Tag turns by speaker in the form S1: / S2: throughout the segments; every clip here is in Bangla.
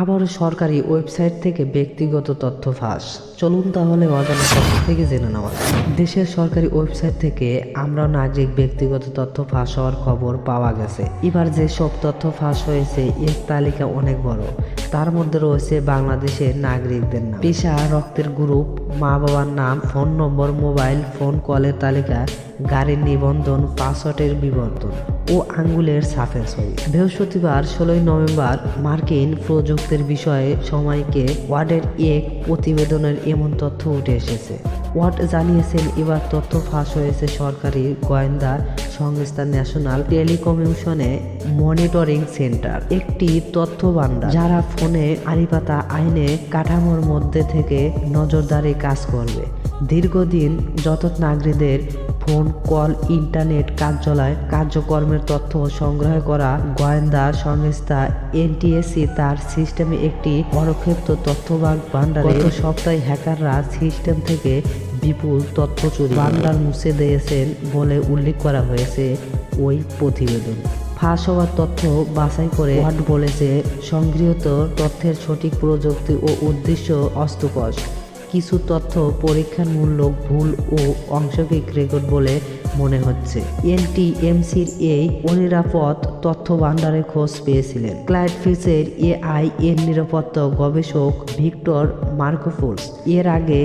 S1: আবারও সরকারি ওয়েবসাইট থেকে ব্যক্তিগত তথ্য ফাঁস। চলুন তাহলে অজানা তথ্য থেকে জেনে নেওয়া দেশের সরকারি ওয়েবসাইট থেকে আমরা নাগরিক ব্যক্তিগত তথ্য ফাঁস হওয়ার খবর পাওয়া গেছে। এবার যে সব তথ্য ফাঁস হয়েছে, এর তালিকা অনেক বড়। তার মধ্যে রয়েছে বাংলাদেশের নাগরিকদের নাম। পেশা, রক্তের গ্রুপ মা বাবার নাম ফোন নম্বর মোবাইল ফোন কলের তালিকা গাড়ির নিবন্ধন পাসওয়ার্ডের বিবর্তন ও আঙ্গুলের ছাপের ছবি বৃহস্পতিবার, ষোলোই নভেম্বর, মার্কিন প্রযুক্তির বিষয়ে সময়কে ওয়ার্ডের এক প্রতিবেদনের এমন তথ্য উঠে এসেছে। ওয়ার্ড জানিয়েছেন, এবার তথ্য ফাঁস হয়েছে সরকারি গোয়েন্দা সংস্থা ন্যাশনাল টেলিকমিউশনে মনিটরিং সেন্টার, একটি তথ্য ভান্ডার যারা ফোনে আড়িপাতা আইনে কাঠামোর মধ্যে থেকে নজরদারি কাজ করবে। দীর্ঘদিন যত নাগরিকদের ফোন কল ইন্টারনেট কার্যালয় কার্যক্রমের তথ্য সংগ্রহ করা গোয়েন্দা সংস্থা এনটিএসসি তার সিস্টেমে একটি অরক্ষিত তথ্যবাগ ভান্ডারে গত সপ্তাহে হ্যাকাররা সিস্টেম থেকে বিপুল তথ্য চুরি ভান্ডার মুছে দিয়েছেন বলে উল্লেখ করা হয়েছে ওই প্রতিবেদন। ফাঁস হওয়ার তথ্য বাছাই করে বলেছে সংগৃহীত তথ্যের সঠিক প্রযুক্তি ও উদ্দেশ্য অস্তকস কিছু তথ্য পরীক্ষামূলক ভুল ও অংশকিক রেকর্ড বলে মনে হচ্ছে। এনটিএমসির এই অনিরাপদ তথ্য ভান্ডারে খোঁজ পেয়েছিলেন। ক্লাইড ফিসের এআই এর নিরাপত্তা গবেষক ভিক্টর মার্কোফোলস এর আগে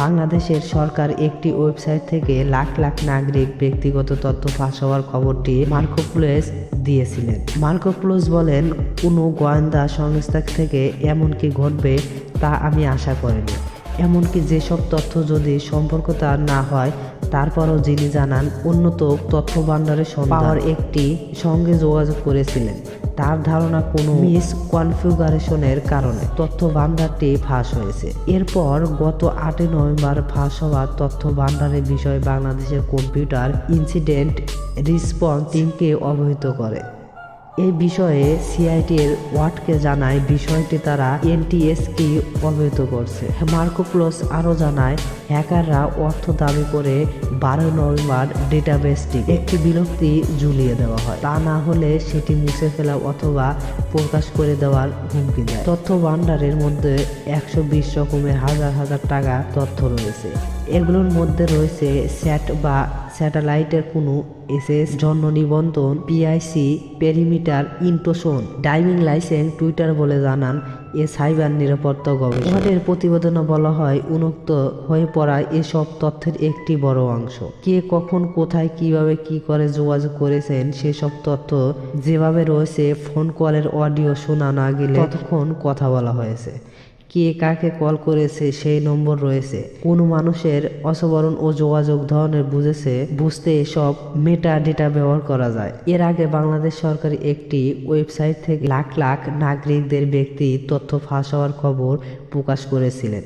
S1: বাংলাদেশের সরকার একটি ওয়েবসাইট থেকে লাখ লাখ নাগরিক ব্যক্তিগত তথ্য ফাঁস হওয়ার খবরটি মার্কোপ্লেস দিয়েছিলেন। মার্কোপ্লোস বলেন, কোনো গোয়েন্দা সংস্থা থেকে এমন কি ঘটবে তা আমি আশা করিনি। এমনকি যেসব তথ্য যদি সম্পর্ক তার না হয় তারপরও যিনি জানান উন্নত তথ্য ভাণ্ডারের পাওয়ার একটি সঙ্গে যোগাযোগ করেছিলেন। তার ধারণা কোনো মিস কনফিগারেশনের কারণে তথ্য ভাণ্ডারটি ফাঁস হয়েছে। এরপর গত আটই নভেম্বর ফাঁস হওয়া তথ্য ভাণ্ডারের বিষয়ে বাংলাদেশের কম্পিউটার ইনসিডেন্ট রিসপন্স টিমকে অবহিত করে। এই বিষয়ে সিআইটি সিআইটির ওয়াটকে জানায়, বিষয়টি তারা এনটিএসকে অবহিত করছে। মার্কোপ্লোস আরও জানায়, হ্যাকাররা অর্থ দাবি করে বারো নভেম্বর ডেটাবেসটি একটি বিলক্তি ঝুলিয়ে দেওয়া হয়। তা না হলে সেটি মুছে ফেলা অথবা প্রকাশ করে দেওয়ার হুমকি দেয়। তথ্য ভাণ্ডারের মধ্যে একশো বিশ রকমের হাজার হাজার টাকা তথ্য রয়েছে। এগুলোর মধ্যে রয়েছে স্যাট বা স্যাটেলাইটের কোনো এসএস জন্ম নিবন্ধন, পিআইসি, পেরিমিটার ইন্টোশন ড্রাইভিং লাইসেন্স, টুইটার বলে জানান এ সাইবার নিরাপত্তা গবেষণার প্রতিবেদনে বলা হয়, উন্মুক্ত হয়ে পড়া এসব তথ্যের একটি বড় অংশ। কে কখন, কোথায়, কীভাবে, কি করে যোগাযোগ করেছেন সেসব তথ্য যেভাবে রয়েছে, ফোন কলের অডিও শোনা না গেলে ততক্ষণ কথা বলা হয়েছে। কে কাকে কল করেছে সেই নম্বর রয়েছে। কোন মানুষের অসবরণ ও যোগাযোগ ধরনের বুঝেছে, বুঝতে এসব মেটা ডেটা ব্যবহার করা যায়। এর আগে বাংলাদেশ সরকারি একটি ওয়েবসাইট থেকে লাখ লাখ নাগরিকদের ব্যক্তি তথ্য ফাঁস হওয়ার খবর প্রকাশ করেছিলেন,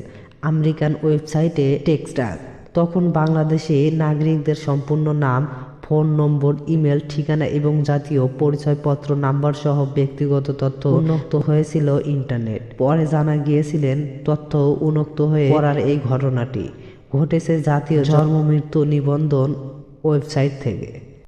S1: আমেরিকান ওয়েবসাইটে টেক্সটার। তখন বাংলাদেশে নাগরিকদের সম্পূর্ণ নাম ফোন নম্বর, ইমেল, ঠিকানা এবং জাতীয় পরিচয়পত্র, নাম্বার সহ ব্যক্তিগত তথ্য উন্মুক্ত হয়েছিল ইন্টারনেট। পরে জানা গিয়েছিলেন, তথ্য উন্মুক্ত হয়ে পড়ার এই ঘটনাটি ঘটেছে জাতীয় জন্ম মৃত্যু নিবন্ধন ওয়েবসাইট থেকে।